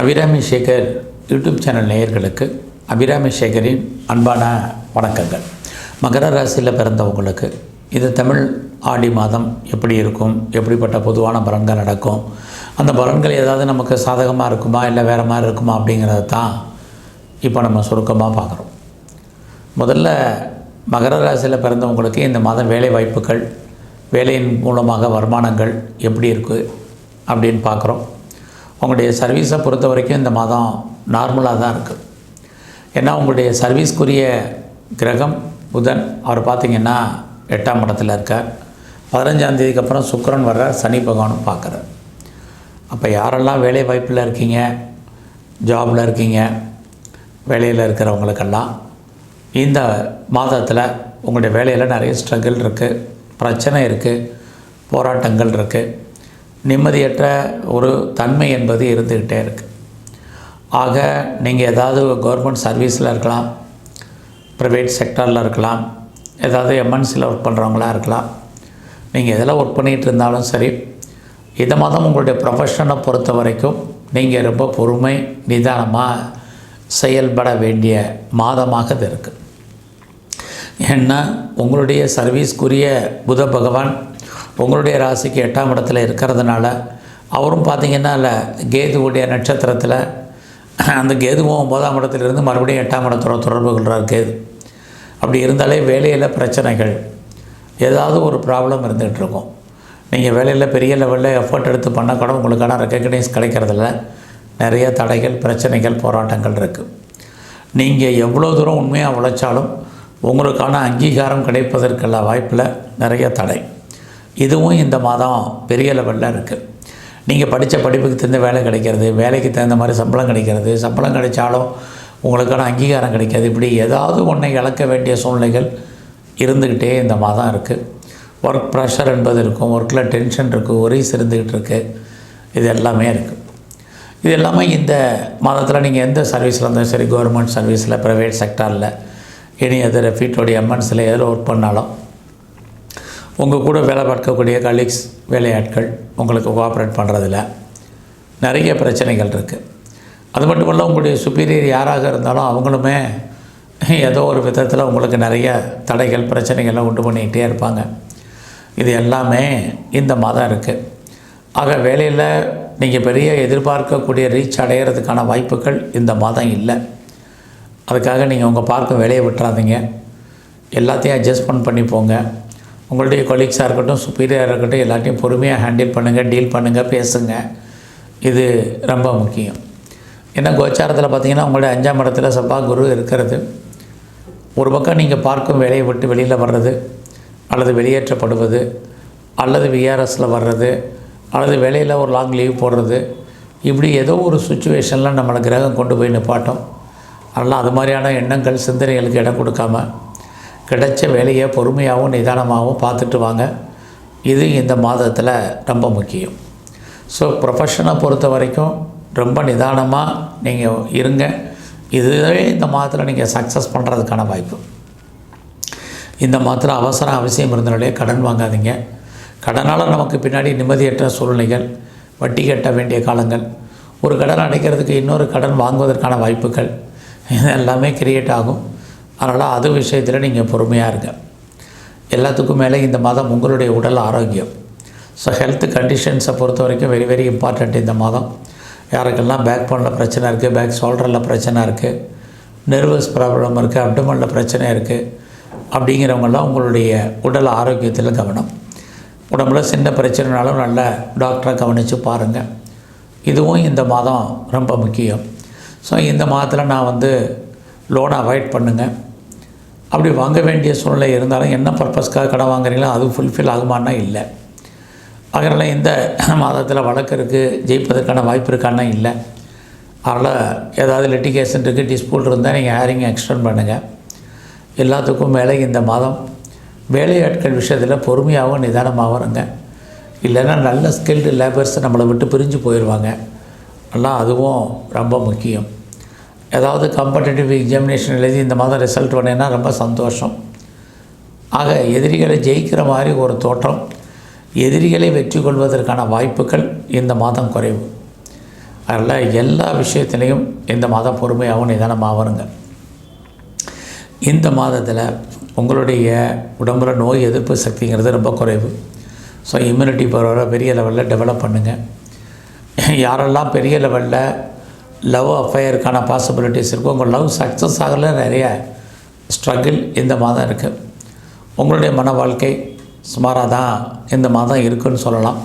Abirami Sekar YouTube channel நேயர்களுக்கு அபிராமி சேகரின் அன்பான வணக்கங்கள். மகர ராசியில் பிறந்தவங்களுக்கு இது தமிழ் ஆடி மாதம் எப்படி இருக்கும்? எப்படிப்பட்ட பொதுவான பலன்கள் நடக்கும்? அந்த பலன்கள் ஏதாவது நமக்கு சாதகமாக இருக்குமா? இல்லை வேறு மாதிரி இருக்குமா? அப்படிங்கிறத தான் இப்போ நம்ம சுருக்கமாக பார்க்குறோம். முதல்ல மகர ராசியில் பிறந்தவங்களுக்கு இந்த மாதம் வேலை வாய்ப்புகள் வேலையின் மூலமாக வருமானங்கள் எப்படி இருக்குது அப்படின்னு பார்க்குறோம். உங்களுடைய சர்வீஸை பொறுத்த வரைக்கும் இந்த மாதம் நார்மலாக தான் இருக்குது ஏன்னா உங்களுடைய சர்வீஸ்க்குரிய கிரகம் புதன் அவர் பார்த்திங்கன்னா எட்டாம் இடத்துல இருக்கார். பதினஞ்சாம் தேதிக்கு அப்புறம் சுக்கரன் வர்ற சனி பகவானும் பார்க்குறார் அப்போ யாரெல்லாம் வேலை வாய்ப்பில் இருக்கீங்க? ஜாபில் இருக்கீங்க? வேலையில் இருக்கிறவங்களுக்கெல்லாம் இந்த மாதத்தில் உங்களுடைய வேலையில் நிறைய ஸ்ட்ரகிள் இருக்குது பிரச்சனை இருக்குது போராட்டங்கள் இருக்குது நிம்மதியற்ற ஒரு தன்மை என்பது இருந்துக்கிட்டே இருக்குது ஆக நீங்கள் ஏதாவது கவர்மெண்ட் சர்வீஸில் இருக்கலாம் ப்ரைவேட் செக்டரில் இருக்கலாம் ஏதாவது எம்என்சியில் ஒர்க் பண்ணுறவங்களா இருக்கலாம். நீங்கள் எதில் ஒர்க் பண்ணிகிட்டு இருந்தாலும் சரி இதை மாதம் உங்களுடைய ப்ரொஃபஷனை பொறுத்த வரைக்கும் நீங்கள் ரொம்ப பொறுமை நிதானமாக செயல்பட வேண்டிய மாதமாக இது இருக்குது ஏன்னா உங்களுடைய சர்வீஸ்க்குரிய புத பகவான் உங்களுடைய ராசிக்கு எட்டாம் இடத்துல இருக்கிறதுனால அவரும் பார்த்தீங்கன்னா இல்லை கேதுவுடைய நட்சத்திரத்தில் அந்த கேதுவும் ஒன்பதாம் இடத்துலேருந்து மறுபடியும் எட்டாம் இடத்தோட தொடர்பு கொள்கிறார் கேது. அப்படி இருந்தாலே வேலையில் பிரச்சனைகள் ஏதாவது ஒரு ப்ராப்ளம் இருந்துகிட்டு இருக்கும். நீங்கள் வேலையில் பெரிய லெவலில் எஃபர்ட் எடுத்து பண்ண கூட உங்களுக்கான ரெக்கக்னைஸ் கிடைக்கிறதில்ல. நிறைய தடைகள் பிரச்சனைகள் போராட்டங்கள் இருக்குது நீங்கள் எவ்வளோ தூரம் உண்மையாக உழைச்சாலும் உங்களுக்கான அங்கீகாரம் கிடைப்பதற்குள்ள வாய்ப்பில் நிறைய தடை. இதுவும் இந்த மாதம் பெரிய லெவலில் இருக்குது நீங்கள் படித்த படிப்புக்கு தகுந்த வேலை கிடைக்கிறது வேலைக்கு தகுந்த மாதிரி சம்பளம் கிடைக்கிறது சம்பளம் கிடைச்சாலும் உங்களுக்கான அங்கீகாரம் கிடைக்காது. இப்படி ஏதாவது ஒன்றை இழக்க வேண்டிய சூழ்நிலைகள் இருந்துக்கிட்டே இந்த மாதம் இருக்குது ஒர்க் ப்ரெஷர் என்பது இருக்கும் ஒர்க்கில் டென்ஷன் இருக்குது ஒரீஸ் இருந்துக்கிட்டு இருக்குது இது எல்லாமே இருக்குது இது எல்லாமே இந்த மாதத்தில் நீங்கள் எந்த சர்வீஸில் இருந்தாலும் சரி கவர்மெண்ட் சர்வீஸில் ப்ரைவேட் செக்டாரில் இனி எது ரெஃபீட்டோடைய எம்என்ஸில் எதில் ஒர்க் பண்ணாலும் உங்கள் கூட வேலை பார்க்கக்கூடிய கலீக்ஸ் வேலையாட்கள் உங்களுக்கு கோஆப்ரேட் பண்ணுறதில்ல நிறைய பிரச்சனைகள் இருக்குது அது மட்டும் இல்லை உங்களுடைய சுப்பீரியர் யாராக இருந்தாலும் அவங்களுமே ஏதோ ஒரு விதத்தில் உங்களுக்கு நிறைய தடைகள் பிரச்சனைகள்லாம் உண்டு பண்ணிக்கிட்டே இருப்பாங்க. இது எல்லாமே இந்த மாதம் இருக்குது ஆக வேலையில் நீங்கள் பெரிய எதிர்பார்க்கக்கூடிய ரீச் அடையிறதுக்கான வாய்ப்புகள் இந்த மாதம் இல்லை. அதுக்காக நீங்கள் உங்கள் பார்க்க வேலையை விட்டுறாதீங்க. எல்லாத்தையும் அட்ஜஸ்ட்மெண்ட் பண்ணி போங்க உங்களுடைய கொலீக்ஸாக இருக்கட்டும் சுப்பீரியராக இருக்கட்டும் எல்லாத்தையும் பொறுமையாக ஹேண்டில் பண்ணுங்கள் டீல் பண்ணுங்கள் பேசுங்க. இது ரொம்ப முக்கியம். ஏன்னா கோச்சாரத்தில் பார்த்தீங்கன்னா உங்களுடைய அஞ்சாம் இடத்துல செவ்வாய் குரு இருக்கிறது. ஒரு பக்கம் நீங்கள் பார்க்கும் வேலையை விட்டு வெளியில் வர்றது அல்லது வெளியேற்றப்படுவது அல்லது விஆர்எஸில் வர்றது அல்லது வேலையில் ஒரு லாங் லீவ் போடுறது இப்படி ஏதோ ஒரு சுச்சுவேஷனில் நம்மளை கிரகம் கொண்டு போய் நிப்பாட்டும். அதனால் அது மாதிரியான எண்ணங்கள் சிந்தனைகளுக்கு இடம் கொடுக்காம கிடைச்ச வேலையை பொறுமையாகவும் நிதானமாகவும் பார்த்துட்டு வாங்க. இது இந்த மாதத்தில் ரொம்ப முக்கியம். ஸோ ப்ரொஃபஷனை பொறுத்த வரைக்கும் ரொம்ப நிதானமாக நீங்கள் இருங்க. இதுவே இந்த மாதத்தில் நீங்கள் சக்ஸஸ் பண்ணுறதுக்கான வாய்ப்பு. இந்த மாதத்தில் அவசரம் அவசியம் இருந்தனாலே கடன் வாங்காதீங்க. கடனால் நமக்கு பின்னாடி நிம்மதியற்ற சூழ்நிலைகள் வட்டி கட்ட வேண்டிய காலங்கள் ஒரு கடன் அடைக்கிறதுக்கு இன்னொரு கடன் வாங்குவதற்கான வாய்ப்புகள் இது எல்லாமே கிரியேட் ஆகும். அதனால் அது விஷயத்தில் நீங்கள் பொறுமையாக இருங்க. எல்லாத்துக்கும் மேலே இந்த மாதம் உங்களுடைய உடல் ஆரோக்கியம். ஸோ ஹெல்த் கண்டிஷன்ஸை பொறுத்த வரைக்கும் வெரி வெரி இம்பார்ட்டண்ட் இந்த மாதம். யாருக்கெல்லாம் பேக் போனில் பிரச்சனை இருக்குது பேக் ஷோல்டரில் பிரச்சனை இருக்குது நர்வஸ் ப்ராப்ளம் இருக்குது அப்டமனில் பிரச்சனை இருக்குது அப்படிங்கிறவங்கெல்லாம் உங்களுடைய உடல் ஆரோக்கியத்தில் கவனம். உடம்புல சின்ன பிரச்சனைனாலும் நல்ல டாக்டரை கவனித்து பாருங்கள் இதுவும் இந்த மாதம் ரொம்ப முக்கியம். ஸோ இந்த மாதத்தில் நான் வந்து லோனை அவாய்ட் பண்ணுங்கள் அப்படி வாங்க வேண்டிய சூழ்நிலை இருந்தாலும் என்ன பர்பஸ்க்காக கடன் வாங்குறீங்களோ அது ஃபுல்ஃபில் ஆகுமானா இல்லை. அதனால் இந்த மாதத்தில் வழக்கு இருக்குது ஜெயிப்பதற்கான வாய்ப்பு இருக்கான்னா இல்லை. அதனால் ஏதாவது லிட்டிகேஷன் இருக்குது டிஸ்பியூட் இருந்தால் நீங்கள் ஹேரிங் எக்ஸ்டெண்ட் பண்ணுங்கள் எல்லாத்துக்கும் மேலே இந்த மாதம் வேலையாட்கள் விஷயத்தில் பொறுமையாகவும் நிதானமாகவும் இருங்க. இல்லைன்னா நல்ல ஸ்கில்டு லேபர்ஸ் நம்மளை விட்டு பிரிஞ்சு போயிடுவாங்க எல்லாம் அதுவும் ரொம்ப முக்கியம். ஏதாவது காம்படேட்டிவ் எக்ஸாமினேஷன் எழுதி இந்த மாதம் ரிசல்ட் பண்ணேன்னா ரொம்ப சந்தோஷம். ஆக எதிரிகளை ஜெயிக்கிற மாதிரி ஒரு தோற்றம் எதிரிகளை வெற்றி கொள்வதற்கான வாய்ப்புகள் இந்த மாதம் குறைவு. அதனால் எல்லா விஷயத்துலேயும் இந்த மாதம் பொறுமையாகவும் நிதானமாக வருங்க இந்த மாதத்தில் உங்களுடைய உடம்புல நோய் எதிர்ப்பு சக்திங்கிறது ரொம்ப குறைவு. ஸோ இம்யூனிட்டி பரவாயில்ல பெரிய லெவலில் டெவலப் பண்ணுங்கள் யாரெல்லாம் பெரிய லெவலில் லவ் அஃபையருக்கான பாசிபிலிட்டிஸ் இருக்கும் உங்கள் லவ் சக்ஸஸ் ஆகல நிறைய ஸ்ட்ரகிள் இந்த மாதம் இருக்குது உங்களுடைய மன வாழ்க்கை சுமாராக தான் இந்த மாதம் இருக்குன்னு சொல்லலாம்.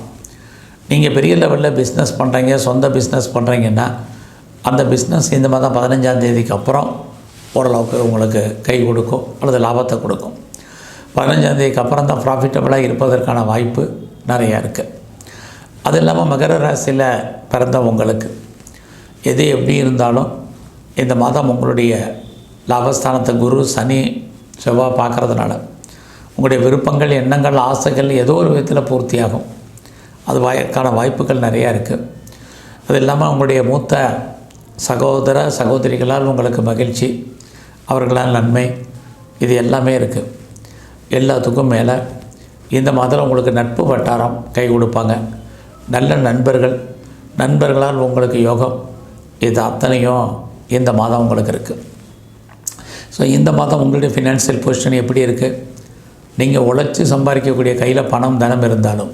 நீங்கள் பெரிய லெவலில் பிஸ்னஸ் பண்ணுறீங்க சொந்த பிஸ்னஸ் பண்ணுறீங்கன்னா அந்த பிஸ்னஸ் இந்த மாதம் பதினஞ்சாம் தேதிக்கு அப்புறம் ஓரளவுக்கு உங்களுக்கு கை கொடுக்கும் அல்லது லாபத்தை கொடுக்கும். பதினஞ்சாம் தேதிக்கு அப்புறம் தான் ப்ராஃபிட்டபுளாக இருப்பதற்கான வாய்ப்பு நிறையா இருக்குது அது இல்லாமல் மகர ராசியில் பிறந்த உங்களுக்கு எது எப்படி இருந்தாலும் இந்த மாதம் உங்களுடைய லாபஸ்தானத்தை குரு சனி செவ்வாய் பார்க்குறதுனால உங்களுடைய விருப்பங்கள் எண்ணங்கள் ஆசைகள் ஏதோ ஒரு விதத்தில் பூர்த்தியாகும். அது வாய்க்கான வாய்ப்புகள் நிறையா இருக்குது அது இல்லாமல் உங்களுடைய மூத்த சகோதர சகோதரிகளால் உங்களுக்கு மகிழ்ச்சி அவர்களால் நன்மை இது எல்லாமே இருக்குது எல்லாத்துக்கும் மேலே இந்த மாதம் உங்களுக்கு நட்பு வட்டாரம் கை கொடுப்பாங்க. நல்ல நண்பர்கள் நண்பர்களால் உங்களுக்கு யோகம் இது அத்தனையும் இந்த மாதம் உங்களுக்கு இருக்குது ஸோ இந்த மாதம் உங்களுடைய ஃபினான்ஷியல் பொசிஷன் எப்படி இருக்குது நீங்கள் உழைச்சி சம்பாதிக்கக்கூடிய கையில் பணம் தனம் இருந்தாலும்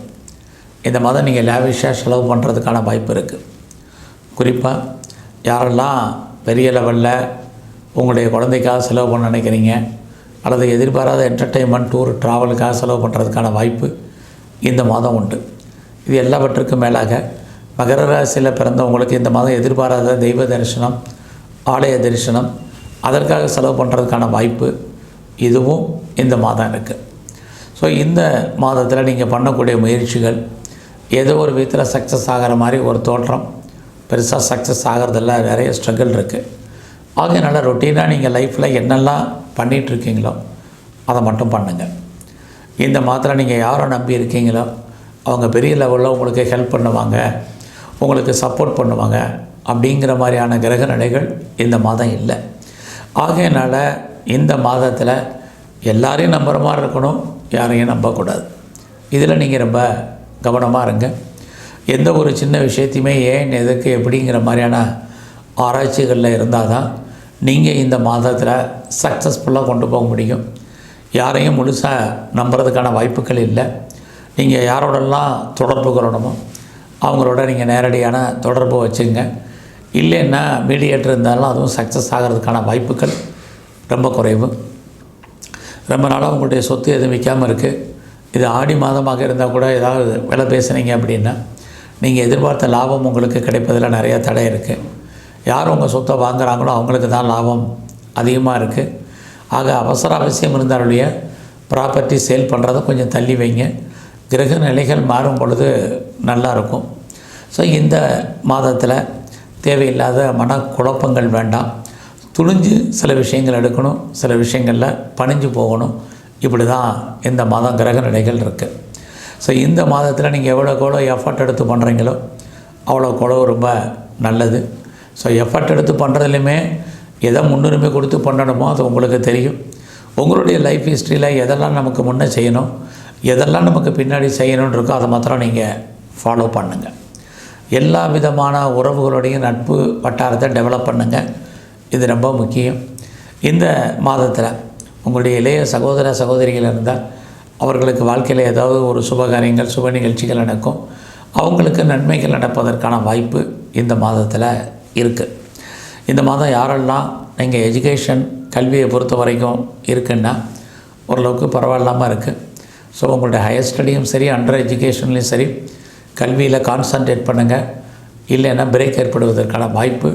இந்த மாதம் நீங்கள் லேவிஷாக செலவு பண்ணுறதுக்கான வாய்ப்பு இருக்குது குறிப்பாக யாரெல்லாம் பெரிய லெவலில் உங்களுடைய குழந்தைக்காக செலவு பண்ண நினைக்கிறீங்க அல்லது எதிர்பாராத என்டர்டெயின்மெண்ட் டூர் ட்ராவலுக்காக செலவு பண்ணுறதுக்கான வாய்ப்பு இந்த மாதம் உண்டு. இது எல்லாவற்றுக்கும் மேலாக மகர ராசியில் பிறந்தவங்களுக்கு இந்த மாதம் எதிர்பாராத தெய்வ தரிசனம் ஆலய தரிசனம் அதற்காக செலவு பண்ணுறதுக்கான வாய்ப்பு இதுவும் இந்த மாதம் இருக்குது ஸோ இந்த மாதத்தில் நீங்கள் பண்ணக்கூடிய முயற்சிகள் ஏதோ ஒரு விதத்தில் சக்ஸஸ் ஆகிற மாதிரி ஒரு தோற்றம் பெருசாக சக்ஸஸ் ஆகிறதில்ல நிறைய ஸ்ட்ரகிள் இருக்குது ஆகையனால ரொட்டீனாக நீங்கள் லைஃப்பில் என்னெல்லாம் பண்ணிகிட்ருக்கீங்களோ அதை மட்டும் பண்ணுங்கள் இந்த மாதத்தில் நீங்கள் யாரை நம்பி இருக்கீங்களோ அவங்க பெரிய லெவலில் உங்களுக்கு ஹெல்ப் பண்ணுவாங்க. உங்களுக்கு சப்போர்ட் பண்ணுவாங்க அப்படிங்கிற மாதிரியான கிரக நிலைகள் இந்த மாதம் இல்லை. ஆகையினால் இந்த மாதத்தில் எல்லாரையும் நம்புகிற மாதிரி இருக்கணும் யாரையும் நம்பக்கூடாது. இதில் நீங்கள் ரொம்ப கவனமாக இருங்க. எந்த ஒரு சின்ன விஷயத்தையுமே ஏன் எதுக்கு எப்படிங்கிற மாதிரியான ஆராய்ச்சிகளில் இருந்தால் தான் நீங்கள் இந்த மாதத்தில் சக்ஸஸ்ஃபுல்லாக கொண்டு போக முடியும். யாரையும் முழுசாக நம்புறதுக்கான வாய்ப்புகள் இல்லை. நீங்கள் யாரோடெல்லாம் தொடர்பு கொள்ளணுமோ அவங்களோட நீங்கள் நேரடியான தொடர்பு வச்சுங்க. இல்லைன்னா மீடியேட்டர் இருந்தாலும் அதுவும் சக்ஸஸ் ஆகிறதுக்கான வாய்ப்புகள் ரொம்ப குறைவு. ரொம்ப நாளாக உங்களுடைய சொத்து எதுவும் விற்காமல் இருக்குது இது ஆடி மாதமாக இருந்தால் கூட ஏதாவது விலை பேசுனீங்க அப்படின்னா நீங்கள் எதிர்பார்த்த லாபம் உங்களுக்கு கிடைப்பதில் நிறைய தடை இருக்குது யார் உங்கள் சொத்தை வாங்குறாங்களோ அவங்களுக்கு தான் லாபம் அதிகமாக இருக்குது ஆக அவசர அவசியம் இருந்தாலுடைய ப்ராப்பர்ட்டி சேல் பண்ணுறதை கொஞ்சம் தள்ளி வைங்க. கிரக நிலைகள் மாறும் பொழுது நல்லாயிருக்கும் ஸோ இந்த மாதத்தில் தேவையில்லாத மனக்குழப்பங்கள் வேண்டாம். துணிஞ்சு சில விஷயங்கள் எடுக்கணும். சில விஷயங்களில் பணிஞ்சு போகணும். இப்படி தான் இந்த மாதம் கிரக நிலைகள் இருக்குது ஸோ இந்த மாதத்தில் நீங்கள் எவ்வளோக்கு எவ்வளோ எஃபர்ட் எடுத்து பண்ணுறீங்களோ அவ்வளோக்கு அவ்வளோ ரொம்ப நல்லது. ஸோ எஃபர்ட் எடுத்து பண்ணுறதுலையுமே எதை முன்னுரிமை கொடுத்து பண்ணணுமோ அது உங்களுக்கு தெரியும். உங்களுடைய லைஃப் ஹிஸ்ட்ரியில் எதெல்லாம் நமக்கு முன்னே செய்யணும் எதெல்லாம் நமக்கு பின்னாடி செய்யணும்னு இருக்கோ அதை மாத்திரம் நீங்கள் ஃபாலோ பண்ணுங்கள் எல்லா விதமான உறவுகளுடைய நட்பு வட்டாரத்தை டெவலப் பண்ணுங்கள் இது ரொம்ப முக்கியம். இந்த மாதத்தில் உங்களுடைய இளைய சகோதர சகோதரிகள் இருந்தால் அவர்களுக்கு வாழ்க்கையில் ஏதாவது ஒரு சுபகாரியங்கள் சுப நிகழ்ச்சிகள் நடக்கும். அவங்களுக்கு நன்மைகள் நடப்பதற்கான வாய்ப்பு இந்த மாதத்தில் இருக்குது இந்த மாதம் யாரெல்லாம் நீங்கள் எஜுகேஷன் கல்வியை பொறுத்த வரைக்கும் இருக்குன்னா ஓரளவுக்கு பரவாயில்லாமல் இருக்குது ஸோ உங்களுடைய ஹையர் ஸ்டடியும் சரி அண்டர் எஜுகேஷன்லேயும் சரி கல்வியில் கான்சன்ட்ரேட் பண்ணுங்கள் இல்லைன்னா பிரேக் ஏற்படுவதற்கான வாய்ப்பு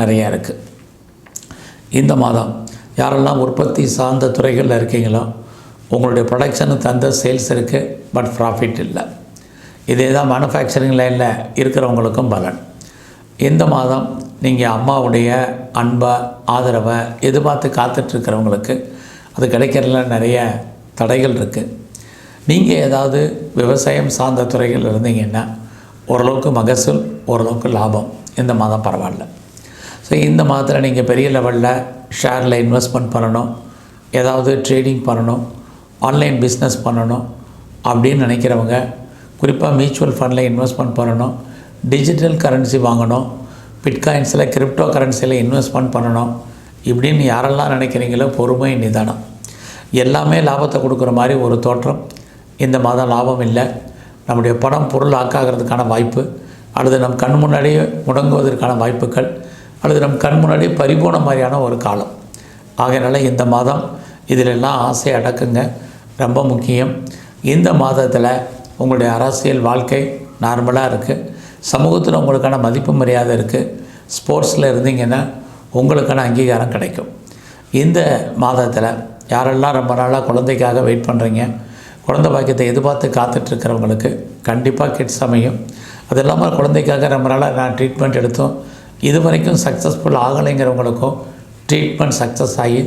நிறையா இருக்குது இந்த மாதம் யாரெல்லாம் உற்பத்தி சார்ந்த துறைகளில் இருக்கீங்களோ உங்களுடைய ப்ரொடக்ஷனு தந்த சேல்ஸ் இருக்குது பட் ப்ராஃபிட் இல்லை. இதே தான் மேனுஃபேக்சரிங் லைனில் இருக்கிறவங்களுக்கும் பலன். இந்த மாதம் நீங்கள் அம்மாவுடைய அன்பை ஆதரவை எதிர்பார்த்து காத்துட்ருக்கிறவங்களுக்கு அது கிடைக்கிறதுல நிறைய தடைகள் இருக்குது நீங்கள் ஏதாவது விவசாயம் சார்ந்த துறைகள் இருந்தீங்கன்னா ஓரளவுக்கு மகசூல் ஓரளவுக்கு லாபம். இந்த மாதம் பரவாயில்ல. ஸோ இந்த மாதத்தில் நீங்கள் பெரிய லெவலில் ஷேரில் இன்வெஸ்ட்மெண்ட் பண்ணணும். ஏதாவது ட்ரேடிங் பண்ணணும். ஆன்லைன் பிஸ்னஸ் பண்ணணும். அப்படின்னு நினைக்கிறவங்க குறிப்பாக மியூச்சுவல் ஃபண்டில் இன்வெஸ்ட்மெண்ட் பண்ணணும். டிஜிட்டல் கரன்சி வாங்கணும். பிட்காயின்ஸில் கிரிப்டோ கரன்சியில் இன்வெஸ்ட்மெண்ட் பண்ணணும். இப்படின்னு யாரெல்லாம் நினைக்கிறீங்களோ பொறுமை நிதானம். எல்லாமே லாபத்தை கொடுக்குற மாதிரி ஒரு தோற்றம். இந்த மாதம் லாபம் இல்லை. நம்முடைய பணம் பொருள் ஆக்காகிறதுக்கான வாய்ப்பு அல்லது நம் கண் முன்னாடியே முடங்குவதற்கான வாய்ப்புகள் அல்லது நம் கண் முன்னாடியே பறிபோன மாதிரியான ஒரு காலம். ஆகையினால இந்த மாதம் இதிலெல்லாம் ஆசை அடக்குங்க. ரொம்ப முக்கியம். இந்த மாதத்தில் உங்களுடைய அரசியல் வாழ்க்கை நார்மலாக இருக்குது சமூகத்தில் உங்களுக்கான மதிப்பு மரியாதை இருக்குது ஸ்போர்ட்ஸில் இருந்தீங்கன்னா உங்களுக்கான அங்கீகாரம் கிடைக்கும். இந்த மாதத்தில் யாரெல்லாம் ரொம்ப நாளாக குழந்தைக்காக வெயிட் பண்ணுறீங்க குழந்தை பாக்கியத்தை எதிர்பார்த்து காத்துட்ருக்கிறவங்களுக்கு கண்டிப்பாக கிட்ஸ் அமையும் அது இல்லாமல் குழந்தைக்காக ரொம்ப நாளாக நான் ட்ரீட்மெண்ட் எடுத்தோம் இது வரைக்கும் சக்ஸஸ்ஃபுல் ஆகலைங்கிறவங்களுக்கும் ட்ரீட்மெண்ட் சக்ஸஸ் ஆகி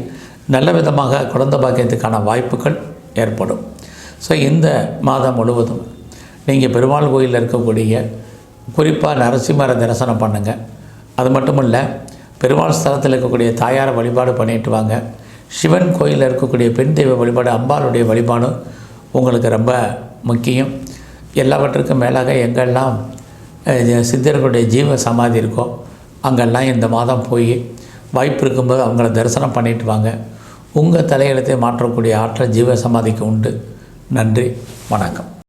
நல்ல விதமாக குழந்தை பாக்கியத்துக்கான வாய்ப்புகள் ஏற்படும். ஸோ இந்த மாதம் முழுவதும் நீங்கள் பெருமாள் கோயிலில் இருக்கக்கூடிய குறிப்பாக நரசிம்மரை தரிசனம் பண்ணுங்கள் அது மட்டும் இல்லை பெருமாள் ஸ்தலத்தில் இருக்கக்கூடிய தாயாரை வழிபாடு பண்ணிட்டு வாங்க. சிவன் கோயிலில் இருக்கக்கூடிய பெண் தெய்வ வழிபாடு அம்பாளுடைய வழிபாடும் உங்களுக்கு ரொம்ப முக்கியம். எல்லாவற்றுக்கும் மேலாக எங்கெல்லாம் சித்தர்களுடைய ஜீவ சமாதி இருக்கோ அங்கெல்லாம் இந்த மாதம் போய் வாய்ப்பு இருக்கும்போது அவங்கள தரிசனம் பண்ணிட்டு வாங்க. உங்கள் தலையெழுத்தை மாற்றக்கூடிய ஆற்றல் ஜீவ சமாதிக்கு உண்டு. நன்றி வணக்கம்.